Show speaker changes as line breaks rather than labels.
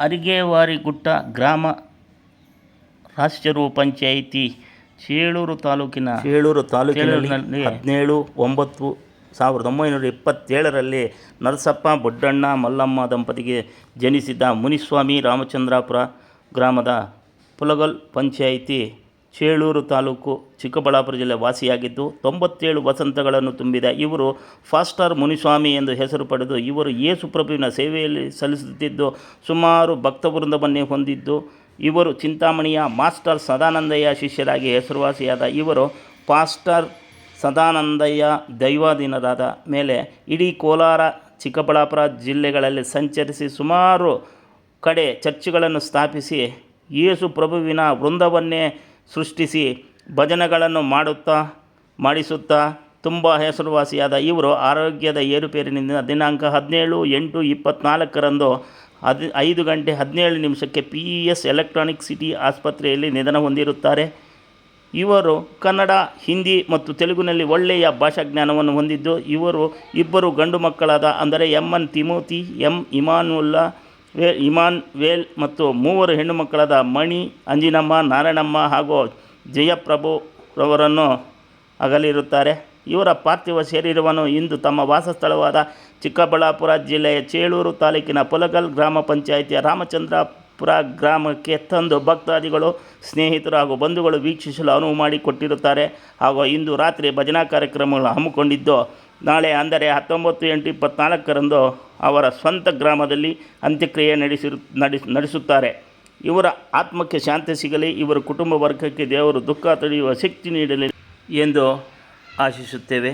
ಅರಿಗೇವಾರಿಗುಟ್ಟ ಗ್ರಾಮ ರಾಷ್ಟ್ರೀಯ ಪಂಚಾಯಿತಿ ಚೇಳೂರು ತಾಲೂಕಿನ
ಚೇಳೂರು ತಾಲೂಕಿನಲ್ಲಿ ಹದಿನೇಳು ಒಂಬತ್ತು ಸಾವಿರದ ಒಂಬೈನೂರ ಇಪ್ಪತ್ತೇಳರಲ್ಲಿ ನರಸಪ್ಪ ಬೊಡ್ಡಣ್ಣ ಮಲ್ಲಮ್ಮ ದಂಪತಿಗೆ ಜನಿಸಿದ ಮುನಿಸ್ವಾಮಿ ರಾಮಚಂದ್ರಾಪುರ ಗ್ರಾಮದ ಪುಲಗಲ್ ಪಂಚಾಯಿತಿ ಚೇಳೂರು ತಾಲೂಕು ಚಿಕ್ಕಬಳ್ಳಾಪುರ ಜಿಲ್ಲೆ ವಾಸಿಯಾಗಿದ್ದು ತೊಂಬತ್ತೇಳು ವಸಂತಗಳನ್ನು ತುಂಬಿದ ಇವರು ಫಾಸ್ಟರ್ ಮುನಿಸ್ವಾಮಿ ಎಂದು ಹೆಸರು ಪಡೆದು ಇವರು ಯೇಸುಪ್ರಭುವಿನ ಸೇವೆಯಲ್ಲಿ ಸಲ್ಲಿಸುತ್ತಿದ್ದು ಸುಮಾರು ಭಕ್ತವೃಂದವನ್ನೇ ಹೊಂದಿದ್ದು ಇವರು ಚಿಂತಾಮಣಿಯ ಮಾಸ್ಟರ್ ಸದಾನಂದಯ್ಯ ಶಿಷ್ಯರಾಗಿ ಹೆಸರುವಾಸಿಯಾದ ಇವರು ಪಾಸ್ಟರ್ ಸದಾನಂದಯ್ಯ ದೈವಾಧೀನರಾದ ಮೇಲೆ ಇಡೀ ಕೋಲಾರ ಚಿಕ್ಕಬಳ್ಳಾಪುರ ಜಿಲ್ಲೆಗಳಲ್ಲಿ ಸಂಚರಿಸಿ ಸುಮಾರು ಕಡೆ ಚರ್ಚ್ಗಳನ್ನು ಸ್ಥಾಪಿಸಿ ಯೇಸು ಪ್ರಭುವಿನ ವೃಂದವನ್ನೇ ಸೃಷ್ಟಿಸಿ ಭಜನೆಗಳನ್ನು ಮಾಡುತ್ತಾ, ಮಾಡಿಸುತ್ತಾ ತುಂಬ ಹೆಸರುವಾಸಿಯಾದ ಇವರು ಆರೋಗ್ಯದ ಏರುಪೇರಿನಿಂದ ದಿನಾಂಕ ಹದಿನೇಳು ಎಂಟು ಇಪ್ಪತ್ತ್ನಾಲ್ಕರಂದು ಹದಿ, ಐದು ಗಂಟೆ ಹದಿನೇಳು ನಿಮಿಷಕ್ಕೆ P E S electronic city ಆಸ್ಪತ್ರೆಯಲ್ಲಿ ನಿಧನ ಹೊಂದಿರುತ್ತಾರೆ. ಇವರು ಕನ್ನಡ, ಹಿಂದಿ ಮತ್ತು ತೆಲುಗಿನಲ್ಲಿ ಒಳ್ಳೆಯ ಭಾಷಾಜ್ಞಾನವನ್ನು ಹೊಂದಿದ್ದು ಇವರು ಇಬ್ಬರು ಗಂಡು ಮಕ್ಕಳಾದ ಅಂದರೆ M N Timothy, M Imanulla way ಇಮಾನ್, ವೇಲ್ ಮತ್ತು ಮೂವರು ಹೆಣ್ಣು ಮಕ್ಕಳಾದ ಮಣಿ, ಅಂಜಿನಮ್ಮ, ನಾರಾಯಣಮ್ಮ ಹಾಗೂ ಜಯಪ್ರಭು ರವರನ್ನು ಅಗಲಿರುತ್ತಾರೆ. ಇವರ ಪಾರ್ಥಿವ ಶರೀರವನ್ನು ಇಂದು ತಮ್ಮ ವಾಸಸ್ಥಳವಾದ ಚಿಕ್ಕಬಳ್ಳಾಪುರ ಜಿಲ್ಲೆಯ ಚೇಳೂರು ತಾಲೂಕಿನ ಪುಲಗಲ್ ಗ್ರಾಮ ಪಂಚಾಯಿತಿಯ ರಾಮಚಂದ್ರಾಪುರ ಗ್ರಾಮಕ್ಕೆ ತಂದು ಭಕ್ತಾದಿಗಳು, ಸ್ನೇಹಿತರು ಹಾಗೂ ಬಂಧುಗಳು ವೀಕ್ಷಿಸಲು ಅನುವು ಮಾಡಿಕೊಟ್ಟಿರುತ್ತಾರೆ. ಹಾಗೂ ಇಂದು ರಾತ್ರಿ ಭಜನಾ ಕಾರ್ಯಕ್ರಮಗಳು ಹಮ್ಮಿಕೊಂಡಿದ್ದು, ನಾಳೆ ಅಂದರೆ ಹತ್ತೊಂಬತ್ತು ಎಂಟು ಇಪ್ಪತ್ನಾಲ್ಕರಂದು ಅವರ ಸ್ವಂತ ಗ್ರಾಮದಲ್ಲಿ ಅಂತ್ಯಕ್ರಿಯೆ ನಡೆಸಿರು ನಡೆಸ್ ನಡೆಸುತ್ತಾರೆ. ಇವರ ಆತ್ಮಕ್ಕೆ ಶಾಂತಿ ಸಿಗಲಿ, ಇವರ ಕುಟುಂಬ ವರ್ಗಕ್ಕೆ ದೇವರು ದುಃಖ ತಡೆಯುವ ಶಕ್ತಿ ನೀಡಲಿ ಎಂದು ಆಶಿಸುತ್ತೇವೆ.